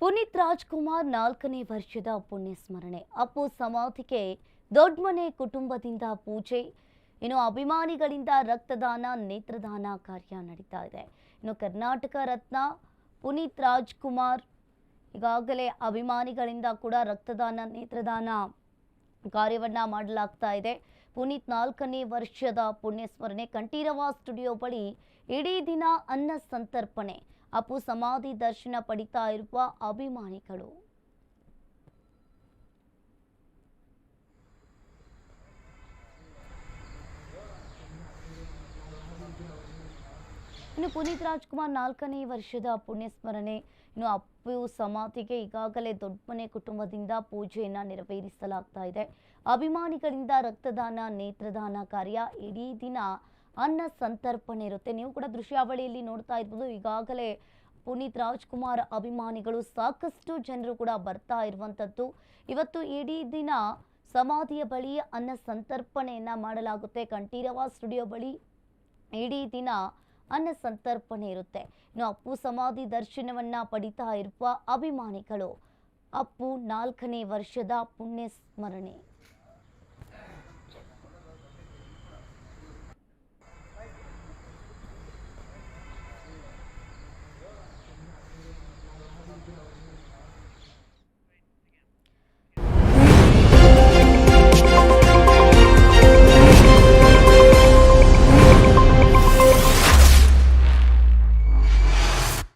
ಪುನೀತ್ ರಾಜ್ಕುಮಾರ್ ನಾಲ್ಕನೇ ವರ್ಷದ ಪುಣ್ಯ ಸ್ಮರಣೆ ಅಪ್ಪು ಸಮಾಧಿಗೆ ದೊಡ್ಡಮನೆ ಕುಟುಂಬದಿಂದ ಪೂಜೆ. ಇನ್ನು ಅಭಿಮಾನಿಗಳಿಂದ ರಕ್ತದಾನ, ನೇತ್ರದಾನ ಕಾರ್ಯ ನಡೀತಾ ಇದೆ. ಇನ್ನು ಕರ್ನಾಟಕ ರತ್ನ ಪುನೀತ್ ರಾಜ್ಕುಮಾರ್ ಈಗಾಗಲೇ ಅಭಿಮಾನಿಗಳಿಂದ ಕೂಡ ರಕ್ತದಾನ, ನೇತ್ರದಾನ ಕಾರ್ಯವನ್ನು ಮಾಡಲಾಗ್ತಾ ಇದೆ. ಪುನೀತ್ ನಾಲ್ಕನೇ ವರ್ಷದ ಪುಣ್ಯ ಸ್ಮರಣೆ ಕಂಠೀರವ ಸ್ಟುಡಿಯೋ ಬಳಿ ಇಡೀ ದಿನ ಅನ್ನ ಸಂತರ್ಪಣೆ. ಅಪ್ಪು ಸಮಾಧಿ ದರ್ಶನ ಪಡಿತಾ ಇರುವ ಅಭಿಮಾನಿಗಳು. ಇನ್ನು ಪುನೀತ್ ರಾಜ್ಕುಮಾರ್ ನಾಲ್ಕನೇ ವರ್ಷದ ಪುಣ್ಯಸ್ಮರಣೆ. ಇನ್ನು ಅಪ್ಪು ಸಮಾಧಿಗೆ ಈಗಾಗಲೇ ದೊಡ್ಡಮನೆ ಕುಟುಂಬದಿಂದ ಪೂಜೆಯನ್ನ ನೆರವೇರಿಸಲಾಗ್ತಾ ಇದೆ. ಅಭಿಮಾನಿಗಳಿಂದ ರಕ್ತದಾನ, ನೇತ್ರದಾನ ಕಾರ್ಯ ಇಡೀ ದಿನ ಅನ್ನ ಸಂತರ್ಪಣೆ ಇರುತ್ತೆ. ನೀವು ಕೂಡ ದೃಶ್ಯಾವಳಿಯಲ್ಲಿ ನೋಡ್ತಾ ಇರ್ಬೋದು. ಈಗಾಗಲೇ ಪುನೀತ್ ರಾಜ್ಕುಮಾರ್ ಅಭಿಮಾನಿಗಳು ಸಾಕಷ್ಟು ಜನರು ಕೂಡ ಬರ್ತಾ ಇರುವಂಥದ್ದು ಇವತ್ತು ಇಡೀ ದಿನ ಸಮಾಧಿಯ ಬಳಿ ಅನ್ನ ಸಂತರ್ಪಣೆಯನ್ನು ಮಾಡಲಾಗುತ್ತೆ. ಕಂಠೀರವ ಸ್ಟುಡಿಯೋ ಬಳಿ ಇಡೀ ದಿನ ಅನ್ನ ಸಂತರ್ಪಣೆ ಇರುತ್ತೆ. ಇನ್ನು ಅಪ್ಪು ಸಮಾಧಿ ದರ್ಶನವನ್ನ ಪಡಿತಾ ಇರುವ ಅಭಿಮಾನಿಗಳು ಅಪ್ಪು ನಾಲ್ಕನೇ ವರ್ಷದ ಪುಣ್ಯ ಸ್ಮರಣೆ